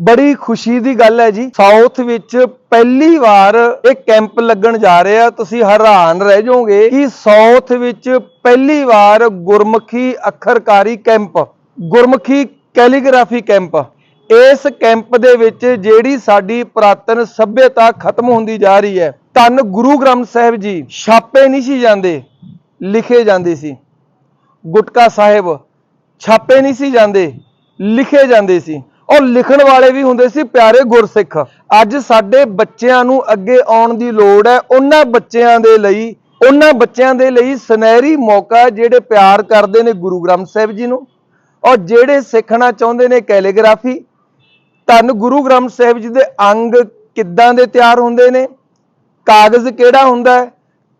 ਬੜੀ ਖੁਸ਼ੀ ਦੀ ਗੱਲ ਹੈ ਜੀ। ਸਾਊਥ ਵਿੱਚ ਪਹਿਲੀ ਵਾਰ ਇਹ ਕੈਂਪ ਲੱਗਣ ਜਾ ਰਿਹਾ ਤੁਸੀਂ ਹੈਰਾਨ ਰਹਿ ਜਾਓਗੇ ਕਿ ਸਾਊਥ ਵਿੱਚ ਪਹਿਲੀ ਵਾਰ ਗੁਰਮੁਖੀ ਅੱਖਰਕਾਰੀ ਕੈਂਪ, ਗੁਰਮੁਖੀ ਕੈਲੀਗ੍ਰਾਫੀ ਕੈਂਪ, ਇਸ ਕੈਂਪ ਦੇ ਵਿੱਚ ਜਿਹੜੀ ਸਾਡੀ ਪੁਰਾਤਨ ਸਭਿਅਤਾ ਖਤਮ ਹੁੰਦੀ ਜਾ ਰਹੀ ਹੈ, ਧੰਨ ਗੁਰੂ ਗ੍ਰੰਥ ਸਾਹਿਬ ਜੀ, ਛਾਪੇ ਨਹੀਂ ਸੀ ਜਾਂਦੇ, ਲਿਖੇ ਜਾਂਦੇ ਸੀ। ਗੁਟਕਾ ਸਾਹਿਬ, ਛਾਪੇ ਨਹੀਂ ਸੀ ਜਾਂਦੇ, ਲਿਖੇ ਜਾਂਦੇ ਸੀ। ਔਰ ਲਿਖਣ ਵਾਲੇ ਵੀ ਹੁੰਦੇ ਸੀ ਪਿਆਰੇ ਗੁਰਸਿੱਖ। ਅੱਜ ਸਾਡੇ ਬੱਚਿਆਂ ਨੂੰ ਅੱਗੇ ਆਉਣ ਦੀ ਲੋੜ ਹੈ। ਉਹਨਾਂ ਬੱਚਿਆਂ ਦੇ ਲਈ, ਉਹਨਾਂ ਬੱਚਿਆਂ ਦੇ ਲਈ ਸੁਨਹਿਰੀ ਮੌਕਾ ਜਿਹੜੇ ਪਿਆਰ ਕਰਦੇ ਨੇ ਗੁਰੂ ਗ੍ਰੰਥ ਸਾਹਿਬ ਜੀ ਨੂੰ। ਔਰ ਜਿਹੜੇ ਸਿੱਖਣਾ ਚਾਹੁੰਦੇ ਨੇ ਕੈਲੀਗ੍ਰਾਫੀ, ਧੰਨ ਗੁਰੂ ਗ੍ਰੰਥ ਸਾਹਿਬ ਜੀ ਦੇ ਅੰਗ ਕਿੱਦਾਂ ਦੇ ਤਿਆਰ ਹੁੰਦੇ ਨੇ? ਕਾਗਜ਼ ਕਿਹੜਾ ਹੁੰਦਾ ਹੈ?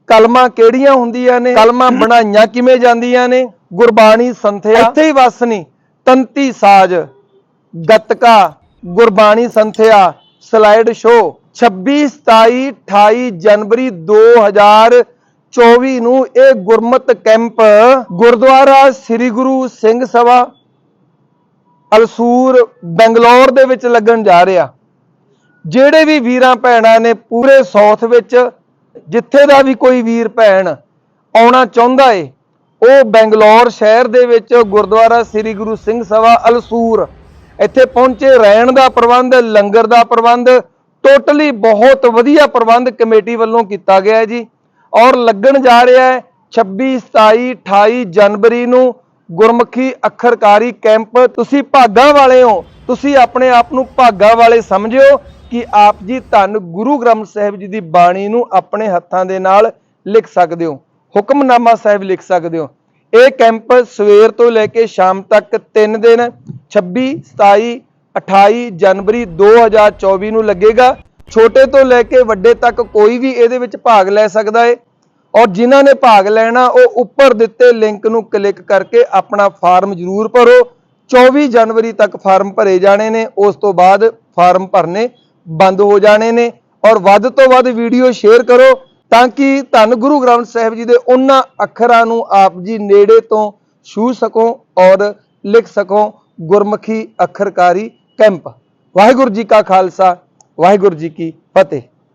ਕਲਮਾਂ ਕਿਹੜੀਆਂ ਹੁੰਦੀਆਂ ਨੇ? ਕਲਮਾਂ ਬਣਾਈਆਂ ਕਿਵੇਂ ਜਾਂਦੀਆਂ ਨੇ? ਗੁਰਬਾਣੀ ਸੰਥਿਆ। ਇੱਥੇ ਹੀ ਵਸ ਨਹੀਂ ਤੰਤੀ ਸਾਜ। ਗਤਕਾ, ਗੁਰਬਾਣੀ ਸੰਥਿਆ, ਸਲਾਈਡ ਸ਼ੋ 26 27 28 ਜਨਵਰੀ 2024 ਨੂੰ ਇਹ ਗੁਰਮਤ ਕੈਂਪ ਗੁਰਦੁਆਰਾ ਸ੍ਰੀ ਗੁਰੂ ਸਿੰਘ ਸਭਾ, ਅਲਸੂਰ, ਬੰਗਲੌਰ ਦੇ ਵਿੱਚ ਲੱਗਣ ਜਾ ਰਿਹਾ। ਜਿਹੜੇ ਵੀ ਵੀਰਾਂ ਭੈਣਾਂ ਨੇ ਪੂਰੇ ਸਾਊਥ ਵਿੱਚ, ਜਿੱਥੇ ਦਾ ਵੀ ਕੋਈ ਵੀਰ ਭੈਣ ਆਉਣਾ ਚਾਹੁੰਦਾ ਏ, ਉਹ ਬੰਗਲੌਰ ਸ਼ਹਿਰ ਦੇ ਵਿੱਚ ਗੁਰਦੁਆਰਾ ਸ੍ਰੀ ਗੁਰੂ ਸਿੰਘ ਸਭਾ, ਅਲਸੂਰ ਇੱਥੇ ਪਹੁੰਚੇ, ਰਹਿਣ ਦਾ ਪ੍ਰਬੰਧ, ਲੰਗਰ ਦਾ ਪ੍ਰਬੰਧ ਟੋਟਲੀ ਬਹੁਤ ਵਧੀਆ ਪ੍ਰਬੰਧ ਕਮੇਟੀ ਵੱਲੋਂ ਕੀਤਾ ਗਿਆ ਹੈ ਜੀ। ਔਰ ਲੱਗਣ ਜਾ ਰਿਹਾ ਹੈ 26 27 28 ਜਨਵਰੀ ਨੂੰ ਗੁਰਮੁਖੀ ਅੱਖਰਕਾਰੀ ਕੈਂਪ। ਤੁਸੀਂ ਭਾਗਾ ਵਾਲੇ ਹੋ, ਤੁਸੀਂ ਆਪਣੇ ਆਪ ਨੂੰ ਭਾਗਾ ਵਾਲੇ ਸਮਝਿਓ ਕਿ ਆਪ ਜੀ ਧੰਨ ਗੁਰੂ ਗ੍ਰੰਥ ਸਾਹਿਬ ਜੀ ਦੀ ਬਾਣੀ ਨੂੰ ਆਪਣੇ ਹੱਥਾਂ ਦੇ ਨਾਲ ਲਿਖ ਸਕਦੇ ਹੋ, ਹੁਕਮਨਾਮਾ ਸਾਹਿਬ ਲਿਖ ਸਕਦੇ ਹੋ। ਇਹ ਕੈਂਪ ਸਵੇਰ ਤੋਂ ਲੈ ਕੇ ਸ਼ਾਮ ਤੱਕ 3 ਦਿਨ 26 27 28 ਜਨਵਰੀ 2024 ਨੂੰ ਲੱਗੇਗਾ। ਛੋਟੇ ਤੋਂ ਲੈ ਕੇ ਵੱਡੇ ਤੱਕ ਕੋਈ ਵੀ ਇਹਦੇ ਵਿੱਚ ਭਾਗ ਲੈ ਸਕਦਾ ਹੈ ਔਰ ਜਿਨ੍ਹਾਂ ਨੇ ਭਾਗ ਲੈਣਾ, ਉਹ ਉੱਪਰ ਦਿੱਤੇ ਲਿੰਕ ਨੂੰ ਕਲਿੱਕ ਕਰਕੇ ਆਪਣਾ ਫਾਰਮ ਜ਼ਰੂਰ ਭਰੋ। 24 ਜਨਵਰੀ ਤੱਕ ਫਾਰਮ ਭਰੇ ਜਾਣੇ ਨੇ, ਉਸ ਤੋਂ ਬਾਅਦ ਫਾਰਮ ਭਰਨੇ ਬੰਦ ਹੋ ਜਾਣੇ ਨੇ। ਔਰ ਵੱਧ ਤੋਂ ਵੱਧ ਵੀਡੀਓ ਸ਼ੇਅਰ ਕਰੋ, ਤਾਂ ਕਿ ਧੰਨ ਗੁਰੂ ਗ੍ਰੰਥ ਸਾਹਿਬ ਜੀ ਦੇ ਉਹਨਾਂ ਅੱਖਰਾਂ ਨੂੰ ਆਪ ਜੀ ਨੇੜੇ ਤੋਂ ਛੂ ਸਕੋ ਔਰ ਲਿਖ ਸਕੋ। ਗੁਰਮੁਖੀ ਅੱਖਰਕਾਰੀ ਕੈਂਪ। ਵਾਹਿਗੁਰੂ ਜੀ ਕਾ ਖਾਲਸਾ ਵਾਹਿਗੁਰੂ ਜੀ ਕੀ ਫਤਿਹ।